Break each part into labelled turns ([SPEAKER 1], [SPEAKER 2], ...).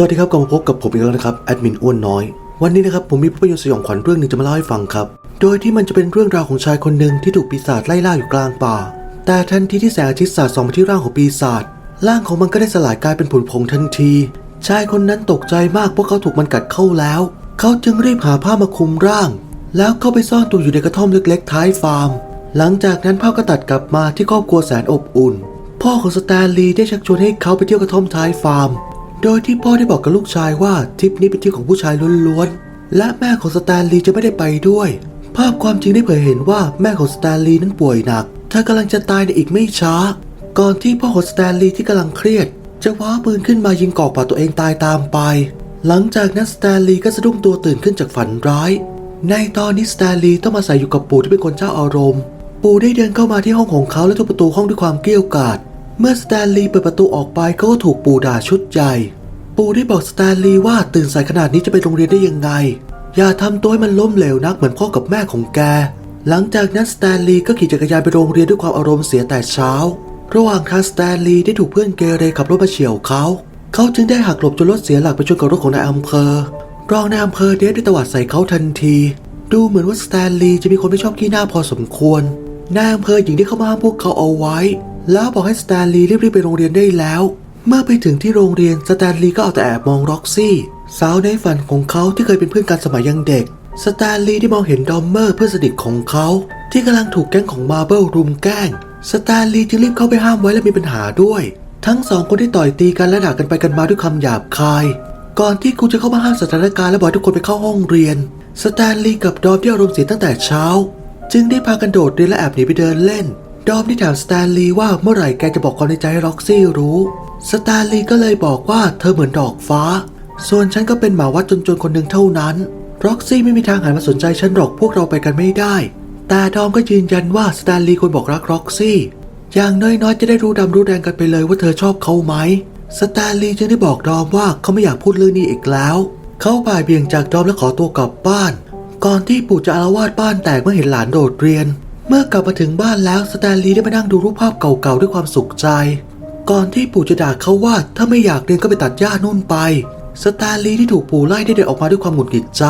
[SPEAKER 1] สวัสดีครับกลับมาพบกับผมอีกแล้วนะครับแอดมินอ้วนน้อย วันนี้นะครับผมมีภาพยนตร์สยองขวัญเรื่องหนึ่งจะมาเล่าให้ฟังครับ โดยที่มันจะเป็นเรื่องราวของชายคนหนึ่งที่ถูกปีศาจไล่ล่าอยู่กลางป่า แต่ทันทีที่แสงอาทิตย์สาดส่องมาที่ร่างของปีศาจร่างของมันก็ได้สลายกลายเป็นผุนผงทันที ชายคนนั้นตกใจมากเพราะเขาถูกมันกัดเข้าแล้ว เขาจึงรีบหาผ้ามาคลุมร่าง แล้วเข้าไปซ่อนตัวอยู่ในกระท่อมเล็กๆ ท้ายฟาร์ม หลังจากนั้นภาพก็ตัดกลับมาที่ครอบครัวแสนอบอุ่น พ่อของสแตนลีย์ได้ชักชวนให้เขาไปเที่ยวกระท่อมท้ายฟาร์ม โดยที่พ่อได้บอกกับลูกชายว่าทริปนี้เป็นทริปของผู้ชายล้วนๆ และแม่ของสแตนลีย์จะไม่ได้ไปด้วย ภาพความจริงได้เผยเห็นว่าแม่ของสแตนลีย์นั้นป่วยหนัก เธอกำลังจะตายในอีกไม่ช้า ก่อนที่พ่อของสแตนลีย์ที่กำลังเครียด จะคว้าปืนขึ้นมายิงกอกปากตัวเองตายตามไป หลังจากนั้นสแตนลีย์ก็สะดุ้งตัวตื่นขึ้นจากฝันร้าย ในตอนนี้สแตนลีย์ต้องมาใส่อยู่กับปู่ที่เป็นคนเจ้าอารมณ์ ปู่ได้เดินเข้ามาที่ห้องของเขาและทุบประตูห้องด้วยความเกรี้ยวกราด เมื่อสแตนลีย์เปิดประตูออกไปก็ถูกปู่ด่าชุดใหญ่ ปู่ได้บอกสแตนลีย์ว่าตื่นสายขนาดนี้จะไปโรงเรียนได้ยังไง อย่าทำตัวให้มันล้มเหลวนักเหมือนพ่อกับแม่ของแก หลังจากนั้นสแตนลีย์ก็ขี่จักรยานไปโรงเรียนด้วยความอารมณ์เสียแต่เช้า ระหว่างทางสแตนลีย์ได้ถูกเพื่อนเกเรขับรถมาเฉียวเขา เขาจึงได้หักหลบจนรถเสียหลักไปชนกับรถของนายอำเภอ รองนายอำเภอเดฟได้ตวาดใส่เขาทันที ดูเหมือนว่าสแตนลีย์จะมีคนไม่ชอบขี้หน้าพอสมควรนายอำเภอหญิงได้เข้ามาห้ามพวกเขาเอาไว้ แล้วบอกให้สแตนลีย์รีบๆไปโรงเรียนได้แล้ว เมื่อไปถึงที่โรงเรียนสแตนลีย์ก็เอาแต่แอบมองร็อกซี่ สาวในฝันของเขาที่เคยเป็นเพื่อนกันสมัยยังเด็ก สแตนลีย์ได้มองเห็นดอมเมอร์เพื่อนสนิทของเขา ที่กำลังถูกแก๊งของมาเบิลรุมแกล้ง สแตนลีย์จึงรีบเข้าไปห้ามไว้และมีปัญหาด้วย ทั้งสองคนได้ต่อยตีกันและด่ากันไปกันมาด้วยคำหยาบคาย ก่อนที่กูจะเข้ามาห้ามสถานการณ์และบอกทุกคนไปเข้าห้องเรียน สแตนลีย์กับดอมที่อารมณ์เสียตั้งแต่เช้า จึงได้พากันโดดเรียนและแอบหนีไปเดินเล่น ดอมได้ถามสแตนลีย์ว่าเมื่อไหร่แกจะบอกความในใจให้ร็อกซี่รู้สแตนลีย์ก็เลยบอกว่าเธอเหมือนดอกฟ้า ส่วนฉันก็เป็นหมาวัดจนๆคนหนึ่งเท่านั้นร็อกซี่ไม่มีทางหันมาสนใจฉันหรอกพวกเราไปกันไม่ได้ แต่ดอมก็ยืนยันว่าสแตนลีย์ควรบอกรักร็อกซี่ อย่างน้อยๆจะได้รู้ดำรู้แดงกันไปเลยว่าเธอชอบเขาไหมสแตนลีย์จึงได้บอกดอมว่าเขาไม่อยากพูดเรื่องนี้อีกแล้ว เขาบ่ายเบี่ยงจากดอมและขอตัวกลับบ้าน ก่อนที่ปู่จะอาละวาดบ้านแตกเมื่อเห็นหลานโดดเรียน เมื่อกลับมาถึงบ้านแล้วสแตนลีย์ได้มานั่งดูรูปภาพเก่าๆด้วยความสุขใจ ก่อนที่ปู่จะด่าเขาว่าถ้าไม่อยากเรียนก็ไปตัดหญ้านู่นไป สแตนลีย์ที่ถูกปู่ไล่ได้เดินออกมาด้วยความหงุดหงิดใจ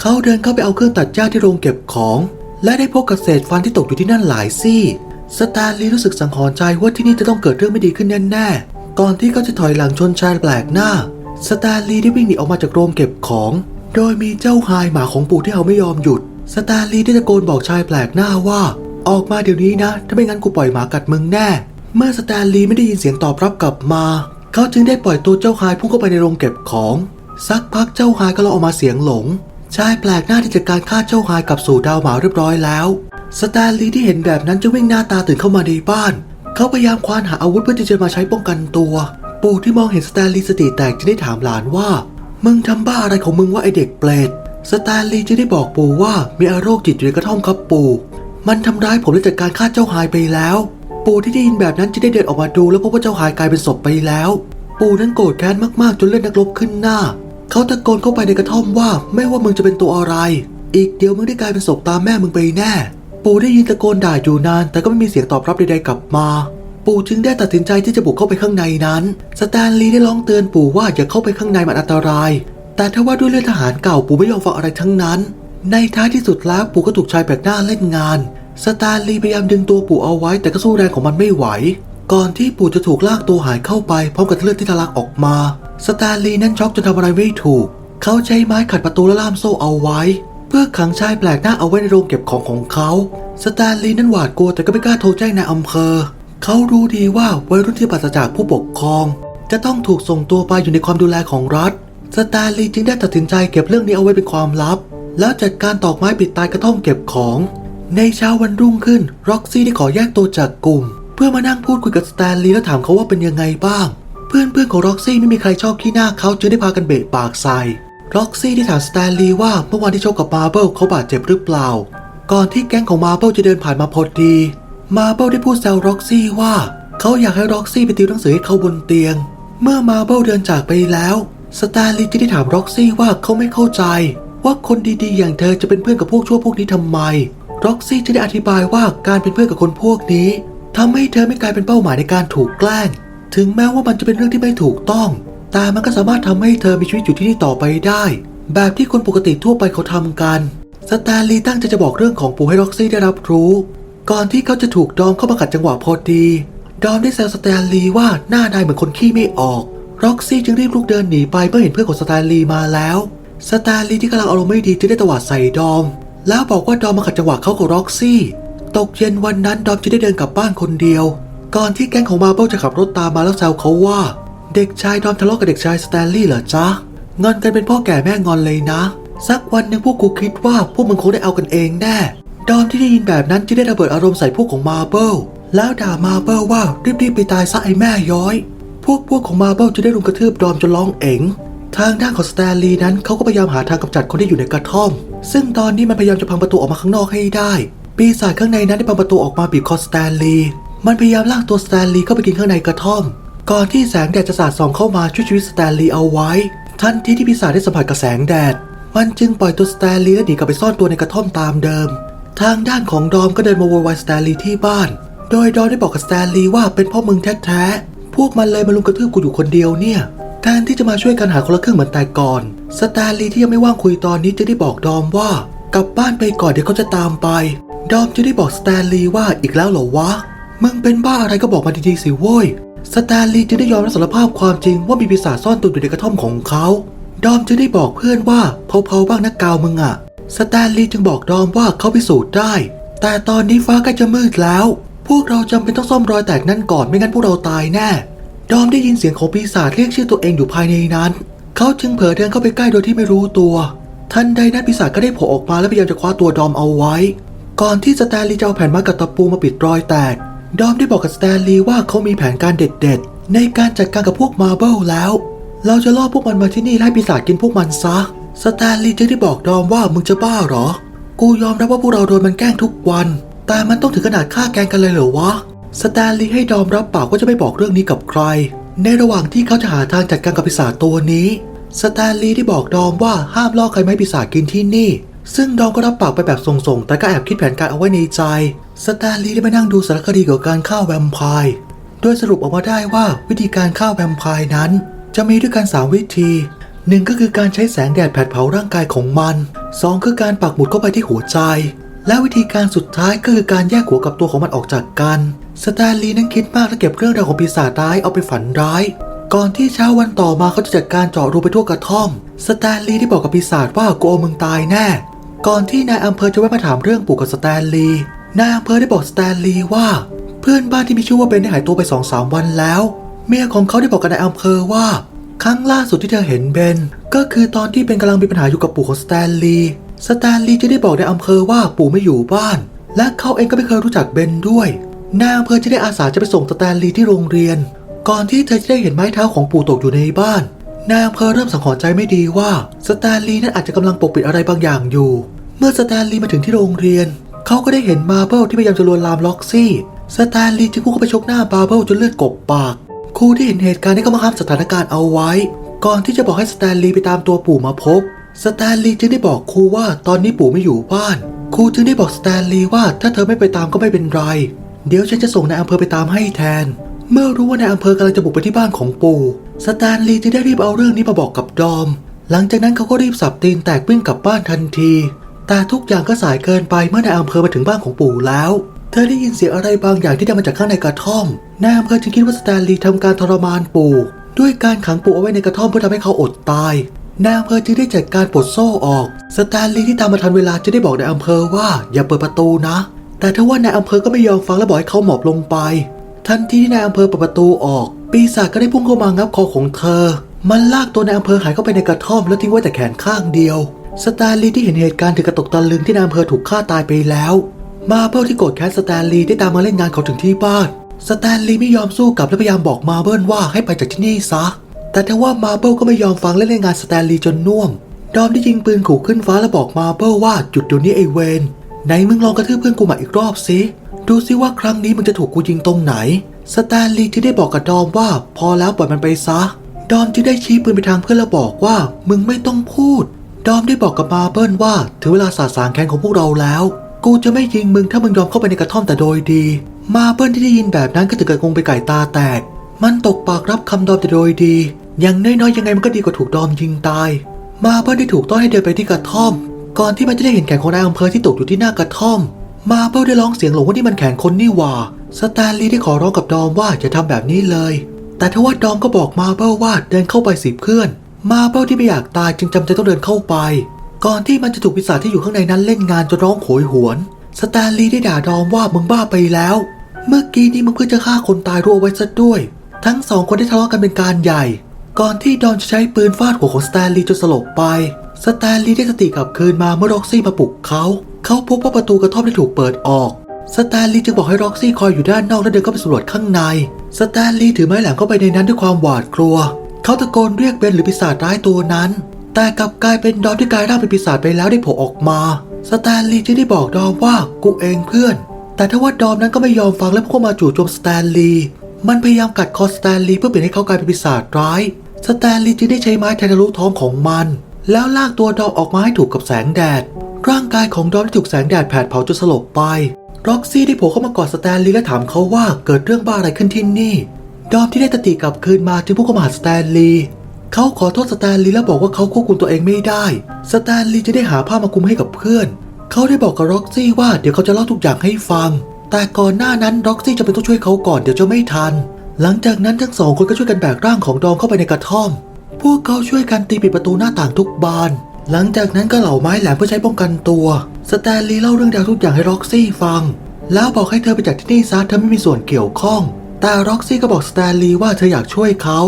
[SPEAKER 1] เขาเดินเข้าไปเอาเครื่องตัดหญ้าที่โรงเก็บของ และได้พบกับเศษฟันที่ตกอยู่ที่นั่นหลายซี่สแตนลีย์รู้สึกสังหรณ์ใจว่าที่นี่จะต้องเกิดเรื่องไม่ดีขึ้นแน่ๆ ก่อนที่เขาจะถอยหลังชนชายแปลกหน้า สแตนลีย์ได้วิ่งหนีออกมาจากโรงเก็บของ โดยมีเจ้าฮายหมาของปู่ที่เขาไม่ยอมหยุด สแตนลีย์ได้ตะโกนบอกชายแปลกหน้าว่า ออกมาเดี๋ยวนี้นะ ถ้าไม่งั้นกูปล่อยหมากัดมึงแน่ เมื่อสแตนลีย์ไม่ได้ยินเสียงตอบรับกลับมา เขาจึงได้ปล่อยตัวเจ้าฮายพุ่งเข้าไปในโรงเก็บของ สักพักเจ้าฮายก็ลองออกมาเสียงหลง ชายแปลกหน้าที่จัดการฆ่าเจ้าฮายกลับสู่ดาวหมาเรียบร้อยแล้ว สแตนลีย์ที่เห็นแบบนั้นจะวิ่งหน้าตาตื่นเข้ามาในบ้าน เขาพยายามควานหาอาวุธเพื่อที่จะมาใช้ป้องกันตัว ปู่ที่มองเห็นสแตนลีย์สติแตกจึงได้ถามหลานว่า มึงทำบ้าอะไรของมึงว่าไอเด็กเปรต สแตนลีย์จึงได้บอกปู่ว่ามีอาโรคจิตอยู่ในกระท่อมครับปู่ มันทำร้ายผมและจัดการฆ่าเจ้าหายไปแล้ว ปู่ที่ได้ยินแบบนั้นจึงได้เดินออกมาดู แล้วพบว่าเจ้าหายกลายเป็นศพไปแล้ว ปู่นั้นโกรธแค้นมากๆ จนเลือดนักรบขึ้นหน้า เขาตะโกนเข้าไปในกระท่อมว่าไม่ว่ามึงจะเป็นตัวอะไร อีกเดียวมึงได้กลายเป็นศพตามแม่มึงไปแน่ ปู่ได้ยินตะโกนด่าอยู่นาน แต่ก็ไม่มีเสียงตอบรับใดๆกลับมาปู่จึงได้ตัดสินใจที่จะบุกเข้าไปข้างในนั้น สแตนลีย์ได้ร้องเตือนปู่ว่าอย่าเข้าไปข้างในมันอันตราย แต่ถ้าว่าด้วยเลือดทหารเก่าปู่ไม่ยอมฟังอะไรทั้งนั้น ในท้ายที่สุดแล้วปู่ก็ถูกชายแปลกหน้าเล่นงาน สตนลีพยายามดึงตัวปู่เอาไว้แต่ก็สู้แรงของมันไม่ไหว ก่อนที่ปู่จะถูกลากตัวหายเข้าไปพร้อมกับเลือดที่ทะลักออกมา สตนลีนั้นช็อกจนทำอะไรไม่ถูก เขาใช้ไม้ขัดประตูและล่ามโซ่เอาไว้ เพื่อขังชายแปลกหน้าเอาไว้ในโรงเก็บของของเขา สตนลีนั้นหวาดกลัวแต่ก็ไม่กล้าโทรแจ้งนายอำเภอ เขารู้ดีว่าวัยรุ่นที่ปราศจากผู้ปกครอง จะต้องถูกส่งตัวไปอยู่ในความดูแลของรัฐ สแตนลีย์จึงได้ตัดสินใจเก็บเรื่องนี้เอาไว้เป็นความลับ แล้วจัดการตอกไม้ปิดตายกระท่อมเก็บของ ในเช้าวันรุ่งขึ้นร็อกซี่ได้ขอแยกตัวจากกลุ่ม เพื่อมานั่งพูดคุยกับสแตนลีย์และถามเขาว่าเป็นยังไงบ้าง เพื่อนเพื่อนของร็อกซี่ไม่มีใครชอบขี้หน้าเขาจึงได้พากันเบะปากใส่ร็อกซี่ได้ถามสแตนลีย์ว่าเมื่อวานที่ชกกับมาเบิลเขาบาดเจ็บหรือเปล่า ก่อนที่แก๊งของมาเบิลจะเดินผ่านมาพอดีมาเบิลได้พูดแซวร็อกซี่ว่าเขาอยากให้ร็อกซี่ไปติวหนังสือให้เขาบนเตียง เมื่อมาเบิลเดินจากไปแล้ว สตนลีจึงได้ถามร็อกซี่ว่าเขาไม่เข้าใจ ว่าคนดีๆ อย่างเธอจะเป็นเพื่อนกับพวกชั่วพวกนี้ทำไม ร็อกซี่จึงได้อธิบายว่าการเป็นเพื่อนกับคนพวกนี้ทำให้เธอไม่กลายเป็นเป้าหมายในการถูกแกล้ง ถึงแม้ว่ามันจะเป็นเรื่องที่ไม่ถูกต้อง แต่มันก็สามารถทำให้เธอมีชีวิตอยู่ที่นี่ต่อไปได้ แบบที่คนปกติทั่วไปเขาทำกัน สตนลีตั้งใจจะบอกเรื่องของปู่ให้ร็อกซี่ได้รับรู้ ก่อนที่เขาจะถูกดอมเข้ามาขัดจังหวะพอดี ดอมได้แซวสแตนลีว่าหน้านายเหมือนคนขี้ไม่ออก ร็อกซี่จึงรีบลุกเดินหนีไปเมื่อเห็นเพื่อนของสแตนลีย์มาแล้ว สแตนลีย์ที่กำลังอารมณ์ไม่ดีจึงได้ตวาดใส่ดอม แล้วบอกว่าดอมมาขัดจังหวะเขากับร็อกซี่ ตกเย็นวันนั้นดอมจะได้เดินกลับบ้านคนเดียว ก่อนที่แก๊งของมาเบิลจะขับรถตามมาแล้วแซวเขาว่า เด็กชายดอมทะเลาะกับเด็กชายสแตนลีย์เหรอจ๊ะงอนกันเป็นพ่อแก่แม่งอนเลยนะ สักวันหนึ่งพวกกูคิดว่าพวกมึงคงได้เอากันเองแน่ ดอมที่ได้ยินแบบนั้นจะได้ระเบิดอารมณ์ใส่พวกของมาเบิลแล้วด่ามาเบิลว่ารีบๆไปตายซะไอ้แม่ย้อย วกพวกของมาเบิลจะได้รุมกระทืบดอมจนร้องเอ๋งทางด้านของสแตนลีย์นั้นเขาก็พยายามหาทางกำจัดคนที่อยู่ในกระท่อม ซึ่งตอนนี้มันพยายามจะพังประตูออกมาข้างนอกให้ได้ ปีศาจข้างในนั้นได้พังประตูออกมาบีบคอสแตนลีย์มันพยายามลากตัวสแตนลีย์เข้าไปกินข้างในกระท่อม ก่อนที่แสงแดดจะสาดส่องเข้ามาช่วยชีวิตสแตนลีย์เอาไว้ ทันทีที่ปีศาจได้สัมผัสกับแสงแดด มันจึงปล่อยตัวสแตนลีย์และหนีกลับไปซ่อนตัวในกระท่อมตามเดิม ทางด้านของดอมก็เดินมาโวยวายสแตนลีย์ที่บ้าน โดยดอมได้บอกกับสแตนลีย์ว่าเป็นพ่อมึงแท้ๆ พวกมันเลยมาลุมกระทืบกูอยู่คนเดียวเนี่ยแทนที่จะมาช่วยกันหาคนละครึ่งเหมือนแต่ก่อน สแตนลีย์ที่ยังไม่ว่างคุยตอนนี้จะได้บอกดอมว่า กลับบ้านไปก่อนเดี๋ยวเขาจะตามไป ดอมจะได้บอกสแตนลีย์ว่าอีกแล้วเหรอวะ มึงเป็นบ้าอะไรก็บอกมาดีๆสิโว้ย สแตนลีย์จะได้ยอมรับสารภาพความจริงว่ามีปีศาจซ่อนตัวอยู่ในกระท่อมของเขา ดอมจะได้บอกเพื่อนว่าเผาๆบ้างนักกาวมึงอะสแตนลีย์จึงบอกดอมว่าเขาพิสูจน์ได้ แต่ตอนนี้ฟ้าใกล้จะมืดแล้ว พวกเราจำเป็นต้องซ่อมรอยแตกนั่นก่อนไม่งั้นพวกเราตายแน่ ดอมได้ยินเสียงของปีศาจเรียกชื่อตัวเองอยู่ภายในนั้น เขาจึงเผลอเดินเข้าไปใกล้โดยที่ไม่รู้ตัว ทันใดนั้นปีศาจก็ได้โผล่ออกมาและพยายามจะคว้าตัวดอมเอาไว้ ก่อนที่สแตนลีย์จะเอาแผ่นม้กับตะปูมาปิดรอยแตก ดอมได้บอกกับสแตนลีย์ว่าเขามีแผนการเด็ดๆ ในการจัดการกับพวกมาเบิลแล้ว เราจะล่อพวกมันมาที่นี่ให้ปีศาจกินพวกมันซะ สแตนลีย์จึงได้บอกดอมว่ามึงจะบ้าเหรอ กูยอมรับว่าพวกเราโดนมันแกล้งทุกวัน แต่มันต้องถึงขนาดฆ่าแกงกันเลยเหรอวะ สแตนลีย์ให้ดอมรับปากว่าจะไม่บอกเรื่องนี้กับใคร ในระหว่างที่เขาจะหาทางจัดการกับปีศาจตัวนี้ สแตนลีย์ได้บอกดอมว่าห้ามล่อใครไม่ให้ปีศาจกินที่นี่ ซึ่งดอมก็รับปากไปแบบส่งๆ แต่ก็แอบคิดแผนการเอาไว้ในใจ สแตนลีย์ได้ไปนั่งดูสารคดีเกี่ยวกับการฆ่าแวมไพร์โดยสรุปออกมาได้ว่าวิธีการฆ่าแวมไพร์นั้น จะมีด้วยกันสามวิธีหนึ่งก็คือการใช้แสงแดดแผดเผาร่างกายของมันสองคือการปักหมุดเข้าไปที่หัวใจ และวิธีการสุดท้ายก็คือการแยกหัวกับตัวของมันออกจากกัน สแตนลีย์นั้นคิดมากและเก็บเรื่องราวของปีศาจร้ายเอาไปฝันร้าย ก่อนที่เช้าวันต่อมาเขาจะจัดการเจาะรูไปทั่วกระท่อม สแตนลีย์ได้บอกกับปีศาจว่ากูเอามึงตายแน่ ก่อนที่นายอำเภอจะแวะมาถามเรื่องปู่กับสแตนลีย์นายอำเภอได้บอกสแตนลีย์ว่า เพื่อนบ้านที่มีชื่อว่าเบนได้หายตัวไปสองสามวันแล้ว เมียของเขาได้บอกกับนายอำเภอว่า ครั้งล่าสุดที่เธอเห็นเบนก็คือตอนที่เบนกำลังมีปัญหาอยู่กับปู่ของสแตนลีย์ สแตนลีย์จะได้บอกในอำเภอว่าปู่ไม่อยู่บ้าน และเขาเองก็ไม่เคยรู้จักเบนด้วยนายอำเภอจะได้อาสาจะไปส่งสแตนลีย์ที่โรงเรียน ก่อนที่เธอจะได้เห็นไม้เท้าของปู่ตกอยู่ในบ้านนายอำเภอเริ่มสังหรณ์ใจไม่ดีว่าสแตนลีย์นั้นอาจจะกำลังปกปิดอะไรบางอย่างอยู่ เมื่อสแตนลีย์มาถึงที่โรงเรียน เขาก็ได้เห็นมาเบิลที่พยายามจะลวนลามล็อกซี่สแตนลีย์จึงพุ่งเข้าไปชกหน้าบาเบิลจนเลือดกบปากครูที่เห็นเหตุการณ์นี้ก็มาห้ามสถานการณ์เอาไว้ ก่อนที่จะบอกให้สแตนลีย์ไปตามตัวปู่มาพบ สแตนลีย์จึงได้บอกครูว่าตอนนี้ปู่ไม่อยู่บ้าน ครูจึงได้บอกสแตนลีย์ว่าถ้าเธอไม่ไปตามก็ไม่เป็นไร เดี๋ยวฉันจะส่งนายอำเภอไปตามให้แทน เมื่อรู้ว่านายอำเภอกำลังจะบุกไปที่บ้านของปู่สแตนลีย์จึงได้รีบเอาเรื่องนี้มาบอกกับดอม หลังจากนั้นเขาก็รีบสับตีนแตกวิ่งกลับบ้านทันที แต่ทุกอย่างก็สายเกินไปเมื่อนายอำเภอมาถึงบ้านของปู่แล้ว เธอได้ยินเสียงอะไรบางอย่างที่ดังมาจากข้างในกระท่อม นายอำเภอจึงคิดว่าสแตนลีย์ทำการทรมานปู่ ด้วยการขังปู่เอาไว้ในกระท่อมเพื่อทำให้เขาอดตาย นายอำเภอจึงได้จัดการปลดโซ่ออก สแตนลีย์ที่ตามมาทันเวลาจะได้บอกนายอำเภอว่าอย่าเปิดประตูนะ แต่ถ้าว่านายอำเภอก็ไม่ยอมฟังและบอกให้เขาหมอบลงไป ทันทีที่นายอำเภอเปิดประตูออก ปีศาจก็ได้พุ่งเข้ามางับคอของเธอ มันลากตัวนายอำเภอหายเข้าไปในกระท่อมแล้วทิ้งไว้แต่แขนข้างเดียว สแตนลีย์ที่เห็นเหตุการณ์ถึงกระตกตะลึงที่นายอำเภอถูกฆ่าตายไปแล้ว มาเบิลที่โกรธแค้นสแตนลีย์ได้ตามมาเล่นงานเขาถึงที่บ้าน สแตนลีย์ไม่ยอมสู้กลับและพยายามบอกมาเบิลว่าให้ไปจากที่นี่ซะ แต่ทว่ามาเบิลก็ไม่ยอมฟังและเล่นงานสแตนลีย์จนน่วม ดอมได้ยิงปืนขู่ขึ้นฟ้าและบอกมาเบิลว่าหยุดเดี๋ยวนี้ไอเวนไหนมึงลองกระทืบเพื่อนกูมาอีกรอบสิดูซิว่าครั้งนี้มึงจะถูกกูยิงตรงไหน สแตนลีย์ที่ได้บอกกับดอมว่า พอแล้วปล่อยมันไปซะ ดอมจึงได้ชี้ปืนไปทางเพื่อนแล้วบอกว่า มึงไม่ต้องพูด ดอมได้บอกกับมาเบิลว่าถึงเวลาสาสางแค้นของพวกเราแล้ว กูจะไม่ยิงมึงถ้ามึงยอมเข้าไปในกระท่อมแต่โดยดี มาเบิลที่ได้ยินแบบนั้นก็ถึงกับงงไปไก่ตาแตก มันตกปากรับคำดอมแต่โดยดี อย่างน้อยๆยังไงมันก็ดีกว่าถูกดอมยิงตาย มาเบิลได้ถูกต้อนให้เดินไปที่กระท่อม ก่อนที่มันจะได้เห็นแขนของนายอำเภอที่ตกอยู่ที่หน้ากระท่อม มาเบิลได้ร้องเสียงหลงว่านี่มันแขนคนนี่หว่า สแตนลีย์ได้ขอร้องกับดอมว่าอย่าทำแบบนี้เลย แต่ทว่าดอมก็บอกมาเบิลว่าเดินเข้าไปสิเพื่อน มาเบิลที่ไม่อยากตายจึงจำใจต้องเดินเข้าไป ก่อนที่มันจะถูกปีศาจที่อยู่ข้างในนั้นเล่นงานจนร้องโหยหวน สแตนลีย์ได้ด่าดอมว่ามึงบ้าไปแล้ว เมื่อกี้นี้มึงเพื่อจะฆ่าคนตายรัวไว้ซะด้วย ทั้งสองคนได้ทะเลาะกันเป็นการใหญ่ ก่อนที่ดอนจะใช้ปืนฟาดหัวของสแตนลีย์จนสลบไป สแตนลีย์ได้สติกลับคืนมาเมื่อร็อกซี่มาปลุกเขา เขาพบว่าประตูกระท่อมได้ถูกเปิดออก สแตนลีย์จึงบอกให้ร็อกซี่คอยอยู่ด้านนอกและเดินเข้าไปสำรวจข้างใน สแตนลีย์ถือไม้แหลมเข้าไปในนั้นด้วยความหวาดกลัว เขาตะโกนเรียกเบนหรือปีศาจร้ายตัวนั้น แต่กลับกลายเป็นดอมที่กลายร่างเป็นปีศาจไปแล้วได้โผล่ออกมา สแตนลีย์จึงได้บอกดอมว่ากูเองเพื่อน แต่ทว่าดอมนั้นก็ไม่ยอมฟังและพุ่งมาจู่โจมสแตนลีย์มันพยายามกัดคอสแตนลีย์เพื่อเปลี่ยนให้เขากลายเป็นปีศาจร้าย สแตนลีย์จึงได้ใช้ไม้แทนทะลุท้องของมัน แล้วลากตัวดอมออกมาให้ถูกกับแสงแดด ร่างกายของดอมได้ถูกแสงแดดแผดเผาจนสลบไปร็อกซี่ได้โผล่เข้ามากอดสแตนลีย์และถามเขาว่าเกิดเรื่องบ้าอะไรขึ้นที่นี่ ดอมที่ได้สติกลับคืนมาจึงพุ่งเข้ามาหาสแตนลีย์เขาขอโทษสแตนลีย์และบอกว่าเขาควบคุมตัวเองไม่ได้ สแตนลีย์จะได้หาผ้ามาคลุมให้กับเพื่อน เขาได้บอกกับร็อกซี่ว่าเดี๋ยวเขาจะเล่าทุกอย่างให้ฟัง แต่ก่อนหน้านั้นร็อกซี่จะเป็นต้องช่วยเขาก่อนเดี๋ยวจะไม่ทัน หลังจากนั้นทั้งสองคนก็ช่วยกันแบกร่างของดอมเข้าไปในกระท่อม พวกเขาช่วยกันตีปิดประตูหน้าต่างทุกบาน หลังจากนั้นก็เหล่าไม้แหลมเพื่อใช้ป้องกันตัว สแตนลีย์เล่าเรื่องราวทุกอย่างให้ร็อกซี่ฟัง แล้วบอกให้เธอไปจากที่นี่ซะเธอไม่มีส่วนเกี่ยวข้อง แต่ร็อกซี่ก็บอกสแตนลีย์ว่าเธออยากช่วยเขา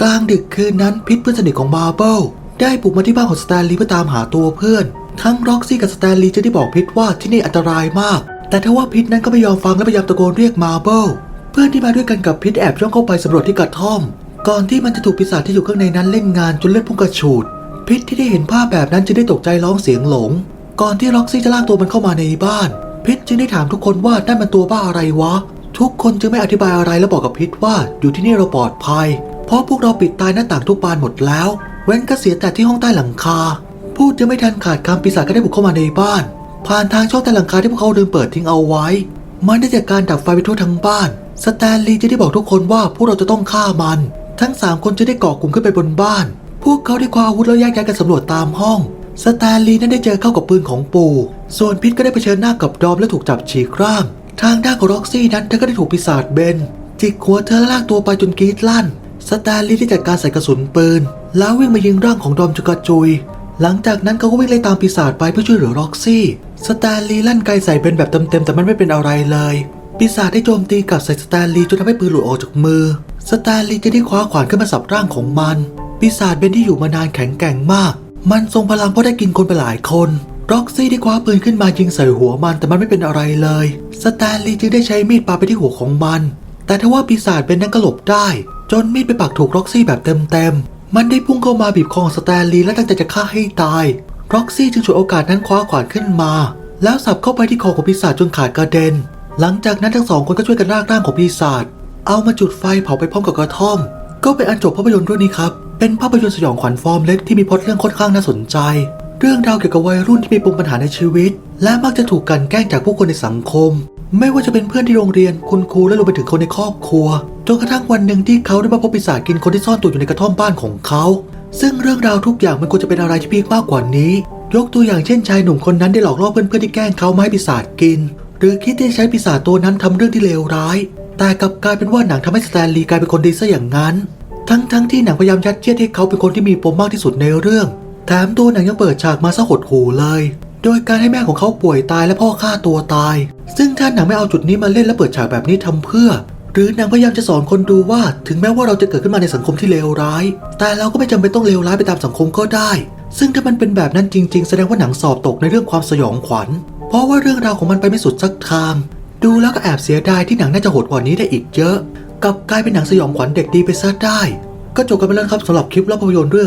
[SPEAKER 1] กลางดึกคืนนั้นพิทเพื่อนสนิทของมาร์เบิลได้ปลุกมาที่บ้านของสแตนลีย์เพื่อตามหาตัวเพื่อน ทั้งร็อกซี่กับสแตนลีย์จะได้บอกพิทว่าที่นี่อันตรายมาก แต่ทว่าพิทนั้นก็ไม่ยอมฟังและพยายามตะโกนเรียกมาเบิล เพื่อนที่มาด้วยกันกับพิทแอบย่องเข้าไปสำรวจที่กระท่อม ก่อนที่มันจะถูกปีศาจที่อยู่ข้างในนั้นเล่นงานจนเลือดพุ่งกระฉูด พิทที่ได้เห็นภาพแบบนั้นจึงได้ตกใจร้องเสียงหลง ก่อนที่ร็อกซี่จะลากตัวมันเข้ามาในบ้าน พิทจึงได้ถามทุกคนว่านั่นมันตัวบ้าอะไรวะ ทุกคนจึงไม่อธิบายอะไรแล้วบอกกับพิทว่าอยู่ที่นี่เราปลอดภัย เพราะพวกเราปิดตายหน้าต่างทุกบานหมดแล้ว เว้นก็เสียแต่ที่ห้องใต้หลังคา พูดจะไม่ทันขาดคำปีศาจก็ได้บุกเข้ามาในบ้าน ผ่านทางช่องใต้หลังคาที่พวกเขาลืมเปิดทิ้งเอาไว้มันได้จากการดับไฟไปทั่วทั้งบ้าน สแตนลีย์จะได้บอกทุกคนว่าพวกเราจะต้องฆ่ามัน ทั้งสามคนจะได้เกาะกลุ่มขึ้นไปบนบ้าน พวกเขาได้คว้าอาวุธแล้วแยกย้ายกันสำรวจตามห้อง สแตนลีย์นั้นได้เจอเข้ากับปืนของปู่ ส่วนพิทก็ได้เผชิญหน้ากับดอมและถูกจับฉีกร่าง ทางด้านของร็อกซี่นั้นเธอก็ได้ถูกปีศาจเบนจิกหัวเธอและลากตัวไปจนกรีดลั่น สแตนลีย์ได้จัดการใส่กระสุนปืน แล้ววิ่งมายิงร่างของดอมจนกระจุย หลังจากนั้นเขาก็วิ่งไล่ตามปีศาจไปเพื่อช่วยเหลือร็อกซี่ สแตนลีย์ลั่นไกลใส่เป็นแบบเต็มๆแต่มันไม่เป็นอะไรเลย ปีศาจได้โจมตีกลับใส่สแตนลีย์จนทำให้ปืนหลุดออกจากมือ สแตนลีย์จะได้คว้าขวานขึ้นมาสับร่างของมัน ปีศาจเบนที่อยู่มานานแข็งแกร่งมาก มันทรงพลังเพราะได้กินคนไปหลายคนร็อกซี่ได้คว้าปืนขึ้นมายิงใส่หัวมันแต่มันไม่เป็นอะไรเลย สแตนลีย์จึงได้ใช้มีดปาไปที่หัวของมัน แต่ทว่าปีศาจเบนนั้นก็หลบได้ จนมีดไปปักถูกร็อกซี่แบบเต็มๆ มันได้พุ่งเข้ามาบีบคอสแตนลีย์และตั้งใจจะฆ่าให้ตายร็อกซี่จึงฉวยโอกาสนั้นคว้าขวานขึ้นมา แล้วสับเข้าไปที่คอของปีศาจจนขาดกระเด็น หลังจากนั้นทั้งสองคนก็ช่วยกันลากร่างของปีศาจเอามาจุดไฟเผาไปพร้อมกับกระท่อม ก็เป็นอันจบภาพยนตร์เรื่องนี้ครับ เป็นภาพยนตร์สยองขวัญฟอร์มเล็กที่มีพล็อตเรื่องค่อนข้างน่าสนใจ เรื่องราวเกี่ยวกับวัยรุ่นที่มีปมปัญหาในชีวิต และมักจะถูกกันแกล้งจากผู้คนในสังคม ไม่ว่าจะเป็นเพื่อนที่โรงเรียนคุณครูและรวมไปถึงคนในครอบครัวจนกระทั่งวันหนึ่งที่เขาได้มาพบปีศาจกินคนที่ซ่อนตัวอยู่ในกระท่อมบ้านของเขา ซึ่งเรื่องราวทุกอย่างมันควรจะเป็นอะไรที่พีคมากกว่านี้ ยกตัวอย่างเช่นชายหนุ่มคนนั้นได้หลอกล่อเพื่อนๆที่แกล้งเขามาให้ปีศาจกิน หรือคิดที่จะใช้ปีศาจตัวนั้นทำเรื่องที่เลวร้าย แต่กลับกลายเป็นว่าหนังทำให้สแตนลีย์กลายเป็นคนดีซะอย่างนั้น ทั้งๆที่หนังพยายามยัดเยียดให้เขาเป็นคนที่มีปมมากที่สุดในเรื่อง แถมตัวหนังยังเปิดฉากมาซะหดหูเลย โดยการให้แม่ของเขาป่วยตายและพ่อฆ่าตัวตาย ซึ่งถ้าหนังไม่เอาจุดนี้มาเล่นและเปิดฉากแบบนี้ทำเพื่อ หรือหนังพยายามจะสอนคนดูว่าถึงแม้ว่าเราจะเกิดขึ้นมาในสังคมที่เลวร้าย แต่เราก็ไม่จำเป็นต้องเลวร้ายไปตามสังคมก็ได้ซึ่งถ้ามันเป็นแบบนั้นจริง ๆ แสดงว่าหนังสอบตกในเรื่องความสยองขวัญ เพราะว่าเรื่องราวของมันไปไม่สุดสักทาง ดูแล้วก็แอบเสียดายที่หนังน่าจะโหดกว่านี้ได้อีกเยอะ กลับกลายเป็นหนังสยองขวัญเด็กดีไปซะได้ ก็จบกันไปแล้วครับสำหรับคลิปเล่าภาพยนตร์เรื่อง